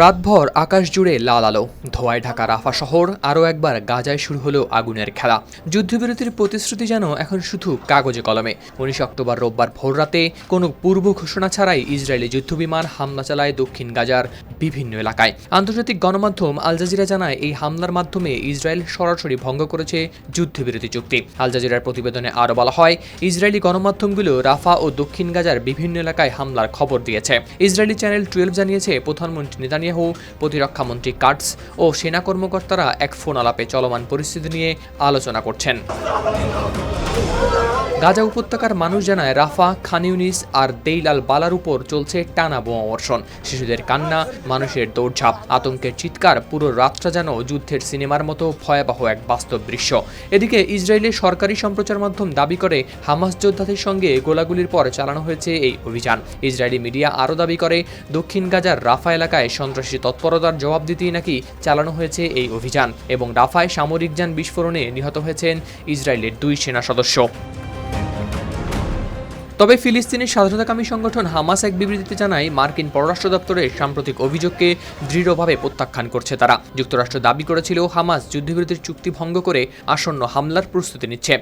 রাতভর আকাশ জুড়ে লাল আলো। ধোয়ায় ঢাকা রাফা শহর আরও একবার গাজায় শুরু হলো আগুনের খেলা। যুদ্ধবিরতির প্রতিশ্রুতি যেন এখন শুধু কাগজে কলমে। উনিশ অক্টোবর রোববার ভোররাতে কোনো পূর্ব ঘোষণা ছাড়াই ইসরায়েলি যুদ্ধবিমান হামলা চালায় দক্ষিণ গাজার বিভিন্ন এলাকায়। আন্তর্জাতিক গণমাধ্যম আল জাজিরা জানায়, এই হামলার মাধ্যমে ইসরায়েল সরাসরি ভঙ্গ করেছে যুদ্ধবিরতি চুক্তি। আল জাজিরার প্রতিবেদনে আরও বলা হয়, ইসরায়েলি গণমাধ্যমগুলো রাফা ও দক্ষিণ গাজার বিভিন্ন এলাকায় হামলার খবর দিয়েছে। ইসরায়েলি চ্যানেল টুয়েলভ জানিয়েছে, প্রধানমন্ত্রী নেতানিয়াহু প্রতিরক্ষা মন্ত্রী কাটস ও সেনা কর্মকর্তারা এক ফোন আলাপে চলমান পরিস্থিতি নিয়ে আলোচনা করছেন। গাজা উপত্যকার মানুষ জানায়, রাফা খানিউনিস আর দেইলাল বালার উপর চলছে টানা বোমা বর্ষণ। শিশুদের কান্না, মানুষের দৌড়ঝাঁপ, আতঙ্কের চিৎকার, পুরো রাতটা যেন যুদ্ধের সিনেমার মতো ভয়াবহ এক বাস্তব দৃশ্য। এদিকে ইসরায়েলের সরকারি সম্প্রচার মাধ্যম দাবি করে, হামাস যোদ্ধাদের সঙ্গে গোলাগুলির পর চালানো হয়েছে এই অভিযান। ইসরায়েলি মিডিয়া আরও দাবি করে, দক্ষিণ গাজার রাফা এলাকায় সন্ত্রাসী তৎপরতার জবাব দিতেই নাকি চালানো হয়েছে এই অভিযান এবং রাফায় সামরিক যান বিস্ফোরণে নিহত হয়েছেন ইসরায়েলের দুই সেনা সদস্য। তবে ফিলিস্তিনের স্বাধীনতাকামী সংগঠন হামাস এক বিবৃতিতে জানায়, মার্কিন পররাষ্ট্র দপ্তরের সাম্প্রতিক অভিযোগকে দৃঢ়ভাবে প্রত্যাখ্যান করছে তারা। যুক্তরাষ্ট্র দাবি করেছিল, হামাস যুদ্ধবিরতির চুক্তি ভঙ্গ করে আসন্ন হামলার প্রস্তুতি নিচ্ছে।